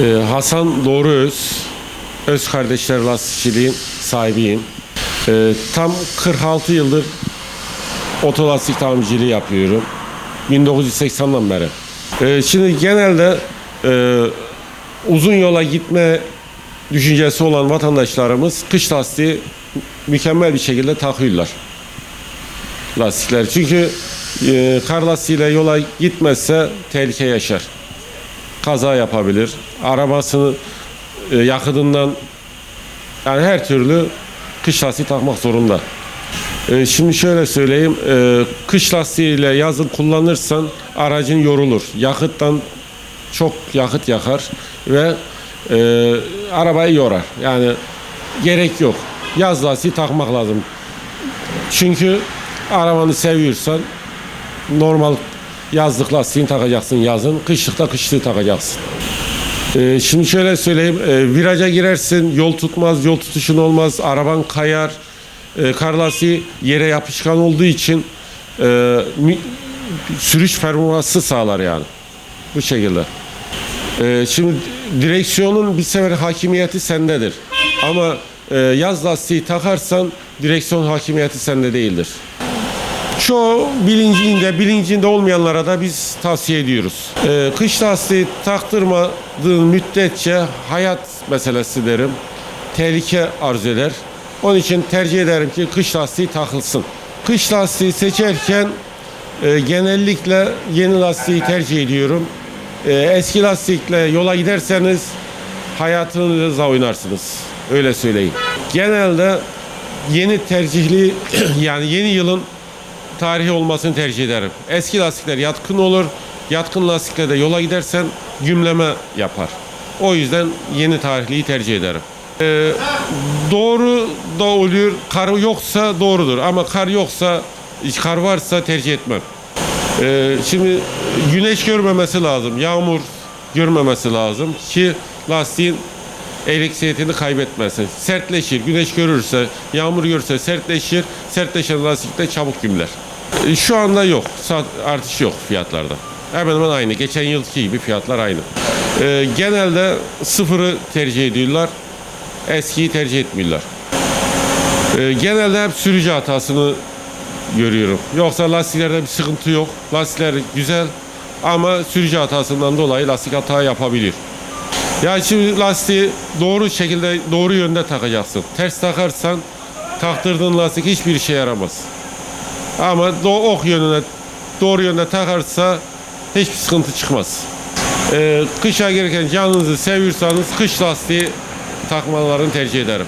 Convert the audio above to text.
Ee, Hasan Doğru Öz, Öz Kardeşler Lastikçiliğin sahibiyim. Ee, tam 46 yıldır otolastik tamirciliği yapıyorum. 1980'den beri. Ee, şimdi genelde e, uzun yola gitme düşüncesi olan vatandaşlarımız kış lastiği mükemmel bir şekilde takıyorlar. Lastikler. Çünkü e, kar lastiğiyle yola gitmezse tehlike yaşar kaza yapabilir. Arabasını e, yakıtından yani her türlü kış lastiği takmak zorunda. E, şimdi şöyle söyleyeyim. E, kış lastiğiyle yazın kullanırsan aracın yorulur. Yakıttan çok yakıt yakar ve e, arabayı yorar. Yani gerek yok. Yaz lastiği takmak lazım. Çünkü arabanı seviyorsan normal yazlık lastiğini takacaksın yazın, kışlıkta kışlığı takacaksın. Ee, şimdi şöyle söyleyeyim, e, viraja girersin, yol tutmaz, yol tutuşun olmaz, araban kayar, e, kar yere yapışkan olduğu için e, mü- sürüş performansı sağlar yani. Bu şekilde. E, şimdi direksiyonun bir sefer hakimiyeti sendedir. Ama e, yaz lastiği takarsan direksiyon hakimiyeti sende değildir. Çoğu bilincinde, bilincinde olmayanlara da biz tavsiye ediyoruz. Ee, kış lastiği taktırmadığın müddetçe hayat meselesi derim. Tehlike arz eder. Onun için tercih ederim ki kış lastiği takılsın. Kış lastiği seçerken e, genellikle yeni lastiği tercih ediyorum. E, eski lastikle yola giderseniz hayatınızla oynarsınız. Öyle söyleyeyim. Genelde yeni tercihli yani yeni yılın tarihi olmasını tercih ederim. Eski lastikler yatkın olur. Yatkın lastikle de yola gidersen gümleme yapar. O yüzden yeni tarihliyi tercih ederim. Ee, doğru da oluyor. Kar yoksa doğrudur. Ama kar yoksa, kar varsa tercih etmem. Ee, şimdi güneş görmemesi lazım. Yağmur görmemesi lazım ki lastiğin elektrikiyetini kaybetmesin. Sertleşir. Güneş görürse, yağmur görürse sertleşir. Sertleşen lastikte çabuk gümler. Şu anda yok. Artış yok fiyatlarda. Hemen hemen aynı. Geçen yılki gibi fiyatlar aynı. Ee, genelde sıfırı tercih ediyorlar. Eskiyi tercih etmiyorlar. Ee, genelde hep sürücü hatasını görüyorum. Yoksa lastiklerde bir sıkıntı yok. Lastikler güzel ama sürücü hatasından dolayı lastik hata yapabilir. Ya şimdi lastiği doğru şekilde doğru yönde takacaksın. Ters takarsan taktırdığın lastik hiçbir işe yaramaz. Ama do- ok yönüne doğru yönde takarsa hiçbir sıkıntı çıkmaz. Ee, kışa gelirken canınızı seviyorsanız kış lastiği takmalarını tercih ederim.